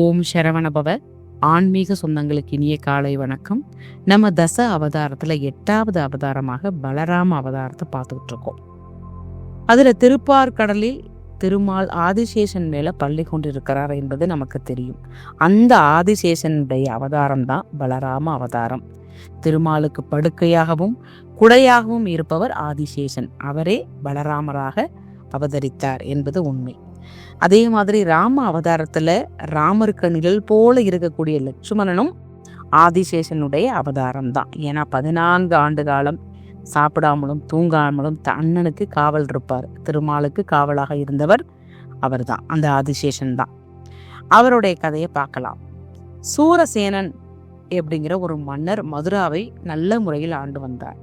ஓம் சரவணபவ ஆன்மீக சொந்தங்களுக்கு இனிய காலை வணக்கம். நம்ம தச அவதாரத்தில் எட்டாவது அவதாரமாக பலராம அவதாரத்தை பார்த்துக்கிட்டு இருக்கோம் அதுல திருப்பார்கடலில் திருமால் ஆதிசேஷன் மேலே பள்ளி கொண்டிருக்கிறார் என்பது நமக்கு தெரியும். அந்த ஆதிசேஷனுடைய அவதாரம் தான் பலராம அவதாரம். திருமாலுக்கு படுக்கையாகவும் குடையாகவும் இருப்பவர் ஆதிசேஷன். அவரே பலராமராக அவதரித்தார் என்பது உண்மை. அதே மாதிரி ராம அவதாரத்தில் ராமருக்கு நிழல் போல இருக்கக்கூடிய லட்சுமணனும் ஆதிசேஷனுடைய அவதாரம் தான் ஏன்னா பதினான்கு ஆண்டு காலம் சாப்பிடாமலும் தூங்காமலும் த- அண்ணனுக்கு காவல் இருப்பார். திருமாலுக்கு காவலாக இருந்தவர் அவர்தான். அந்த ஆதிசேஷன் தான் அவருடைய கதையை பார்க்கலாம். சூரசேனன் அப்படிங்கிற ஒரு மன்னர் மதுராவை நல்ல முறையில் ஆண்டு வந்தார்.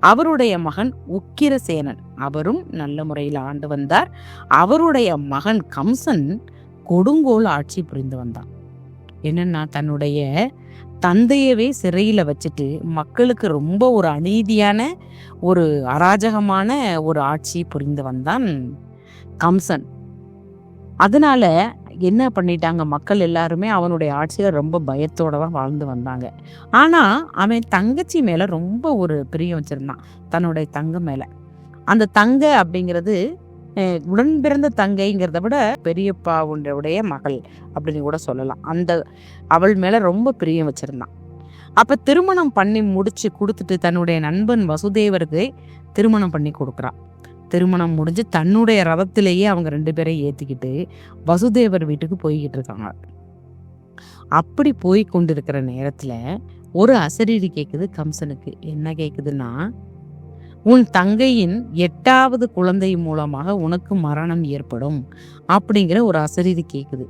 அவருடைய மகன் உக்கிரசேனன். அவரும் நல்ல முறையில் ஆண்டு வந்தார். அவருடைய மகன் கம்சன் கொடுங்கோல் ஆட்சி புரிந்து வந்தான். என்னன்னா தன்னுடைய தந்தையவே சிறையில் வச்சுட்டு மக்களுக்கு ரொம்ப ஒரு அநீதியான ஒரு அராஜகமான ஒரு ஆட்சி புரிந்து வந்தான் கம்சன். அதனால என்ன பண்ணிட்டாங்க மக்கள் எல்லாருமே அவனுடைய ஆட்சியில் ரொம்ப பயத்தோட தான் வாழ்ந்து வந்தாங்க. ஆனால் அவன் தங்கச்சி மேலே ரொம்ப ஒரு பிரியம் வச்சுருந்தான் தன்னுடைய தங்க மேலே. அந்த தங்க அப்படிங்கிறது உடன் பிறந்த தங்கைங்கிறத விட பெரியப்பாவுடைய மகள் அப்படின்னு கூட சொல்லலாம். அந்த அவள் மேலே ரொம்ப பிரியம் வச்சுருந்தான். அப்போ திருமணம் பண்ணி முடிச்சு கொடுத்துட்டு தன்னுடைய நண்பன் வசுதேவருக்கு திருமணம் பண்ணி கொடுக்குறான். திருமணம் முடிஞ்சு தன்னுடைய ரதத்திலேயே அவங்க ரெண்டு பேரையும் ஏற்றிக்கிட்டு வசுதேவர் வீட்டுக்கு போய்கிட்டு இருக்காங்க. அப்படி போய் கொண்டிருக்கிற நேரத்தில் ஒரு அசரீரி கேட்குது கம்சனுக்கு. என்ன கேட்குதுன்னா உன் தங்கையின் எட்டாவது குழந்தை மூலமாக உனக்கு மரணம் ஏற்படும் அப்படிங்கிற ஒரு அசரீதி கேட்குது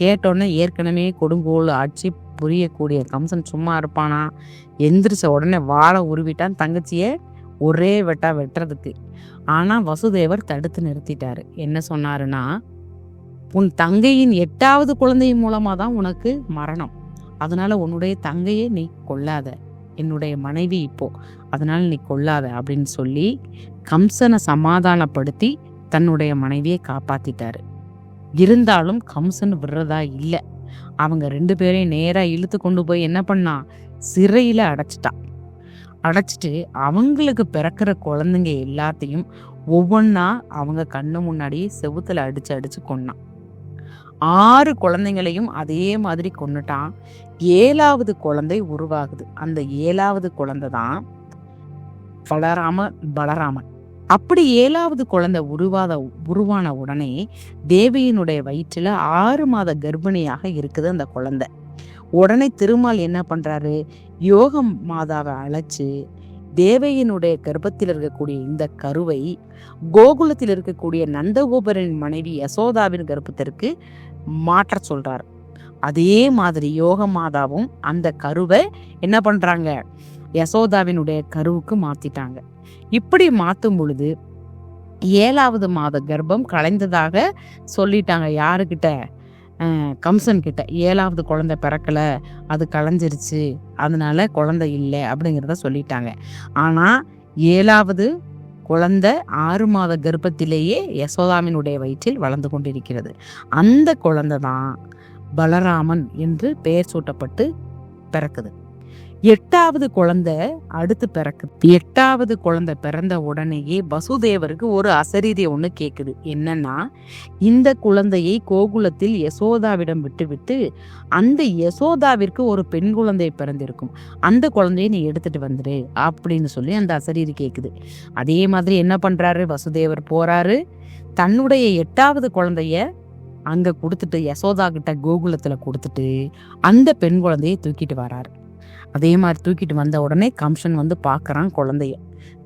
கேட்டோன்னே ஏற்கனவே கொடுங்கோல் ஆட்சி புரியக்கூடிய கம்சன் சும்மா இருப்பானா? எந்திரிச்ச உடனே வாழை உருவிட்டான் தங்கச்சியை. ஒரே வெட்டா வெட்டுறதுக்கு. ஆனா வசுதேவர் தடுத்து நிறுத்திட்டாரு. என்ன சொன்னாருன்னா உன் தங்கையின் எட்டாவது குழந்தை மூலமா தான் உனக்கு மரணம். அதனால உன்னுடைய தங்கையை நீ கொல்லாத. என்னுடைய மனைவி இப்போ. அதனால நீ கொல்லாத. அப்படின்னு சொல்லி கம்சனை சமாதானப்படுத்தி தன்னுடைய மனைவியை காப்பாத்திட்டாரு. இருந்தாலும் கம்சன் விடுறதா இல்லை. அவங்க ரெண்டு பேரையும் நேராக இழுத்து கொண்டு போய் என்ன பண்ணா? சிறையில் அடைச்சிட்டான். அடைச்சிட்டு அவங்களுக்கு பிறக்கிற குழந்தைங்க எல்லாத்தையும் ஒவ்வொன்றா அவங்க கண்ணு முன்னாடியே செவுத்துல அடிச்சு அடிச்சு கொன்னான். ஆறு குழந்தைங்களையும் அதே மாதிரி கொண்டுட்டான் ஏழாவது குழந்தை உருவாகுது. அந்த ஏழாவது குழந்தை தான் வளராம பலராமன். அப்படி ஏழாவது குழந்தை உருவாத உருவான உடனே தேவியினுடைய வயிற்றில் ஆறு மாத கர்ப்பிணியாக இருக்குது அந்த குழந்தை. உடனே திருமால் என்ன பண்றாரு? யோகம் மாதாவை அழைச்சு தேவையினுடைய கர்ப்பத்தில் இருக்கக்கூடிய இந்த கருவை கோகுலத்தில் இருக்கக்கூடிய நந்தகோபரின் மனைவி யசோதாவின் கர்ப்பத்திற்கு மாற்ற சொல்றார். அதே மாதிரி யோக மாதாவும் அந்த கருவை என்ன பண்றாங்க? யசோதாவினுடைய கருவுக்கு மாத்திட்டாங்க. இப்படி மாத்தும் பொழுது ஏழாவது மாத கர்ப்பம் கலைந்ததாக சொல்லிட்டாங்க யாருக்கிட்ட கம்சன் கிட்ட ஏழாவது குழந்தை பிறக்கல அது கலைஞ்சிருச்சு அதனால குழந்தை இல்லை அப்படிங்கிறத சொல்லிட்டாங்க. ஆனால் ஏழாவது குழந்தை ஆறு மாத கர்ப்பத்திலேயே யசோதாமினுடைய வயிற்றில் வளர்ந்து கொண்டிருக்கிறது. அந்த குழந்தை தான் பலராமன் என்று பெயர் சூட்டப்பட்டு பிறக்குது. எட்டாவது குழந்தை அடுத்து பிறக்குது. எட்டாவது குழந்தை பிறந்த உடனேயே வசுதேவருக்கு ஒரு அசரீதி ஒன்று கேட்குது என்னன்னா இந்த குழந்தையை கோகுலத்தில் யசோதாவிடம் விட்டுவிட்டு அந்த யசோதாவிற்கு ஒரு பெண் குழந்தை பிறந்திருக்கும். அந்த குழந்தையை நீ எடுத்துட்டு வந்துடு அப்படின்னு சொல்லி அந்த அசரீதி கேட்குது அதே மாதிரி என்ன பண்றாரு? வசுதேவர் போறாரு. தன்னுடைய எட்டாவது குழந்தைய அங்க கொடுத்துட்டு யசோதா கிட்ட கோகுலத்துல கொடுத்துட்டு அந்த பெண் குழந்தையை தூக்கிட்டு வராரு. அதே மாதிரி தூக்கிட்டு வந்த உடனே கம்சன் வந்து பார்க்குறான் குழந்தைய.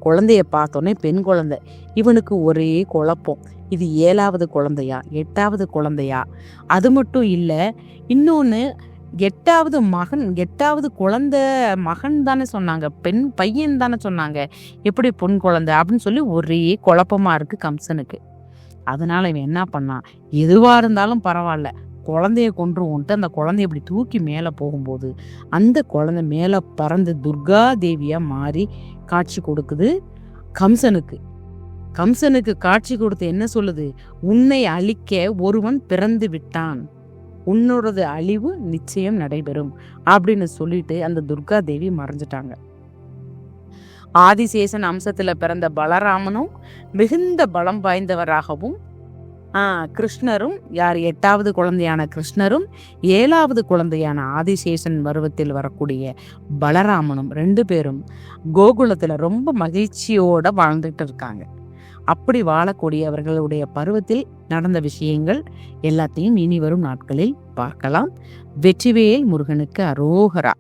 குழந்தைய பார்த்தோன்னே பெண் குழந்தை. இவனுக்கு ஒரே குழப்பம். இது ஏழாவது குழந்தையா? எட்டாவது குழந்தையா? அது மட்டும் இல்லை இன்னொன்று எட்டாவது மகன் எட்டாவது குழந்தை மகன் தானே சொன்னாங்க. பெண் பையன் தானே சொன்னாங்க. எப்படி பொன் குழந்தை? அப்படின்னு சொல்லி ஒரே குழப்பமாக இருக்குது கம்சனுக்கு. அதனால இவன் என்ன பண்ணான்? எதுவாக இருந்தாலும் பரவாயில்ல. குழந்தைய கொன்றுவோன்ட்டு அந்த குழந்தைய இப்படி தூக்கி மேலே போகும்போது அந்த குழந்தை மேலே பறந்து துர்கா தேவியாக மாறி காட்சி கொடுக்குது கம்சனுக்கு. கம்சனுக்கு காட்சி கொடுத்து என்ன சொல்லுது? உன்னை அழிக்க ஒருவன் பிறந்து விட்டான். உன்னோடது அழிவு நிச்சயம் நடைபெறும் அப்படின்னு சொல்லிட்டு அந்த துர்கா தேவி மறைஞ்சிட்டாங்க. ஆதிசேஷன் அம்சத்தில் பிறந்த பலராமனும் மிகுந்த பலம் வாய்ந்தவராகவும் கிருஷ்ணரும் யார் எட்டாவது குழந்தையான கிருஷ்ணரும் ஏழாவது குழந்தையான ஆதிசேஷன் பருவத்தில் வரக்கூடிய பலராமனும் ரெண்டு பேரும் கோகுலத்தில் ரொம்ப மகிழ்ச்சியோட வாழ்ந்துட்டு இருக்காங்க. அப்படி வாழக்கூடியவர்களுடைய பருவத்தில் நடந்த விஷயங்கள் எல்லாத்தையும் இனி வரும் நாட்களில் பார்க்கலாம். வெற்றிவேல் முருகனுக்கு அரோகரா.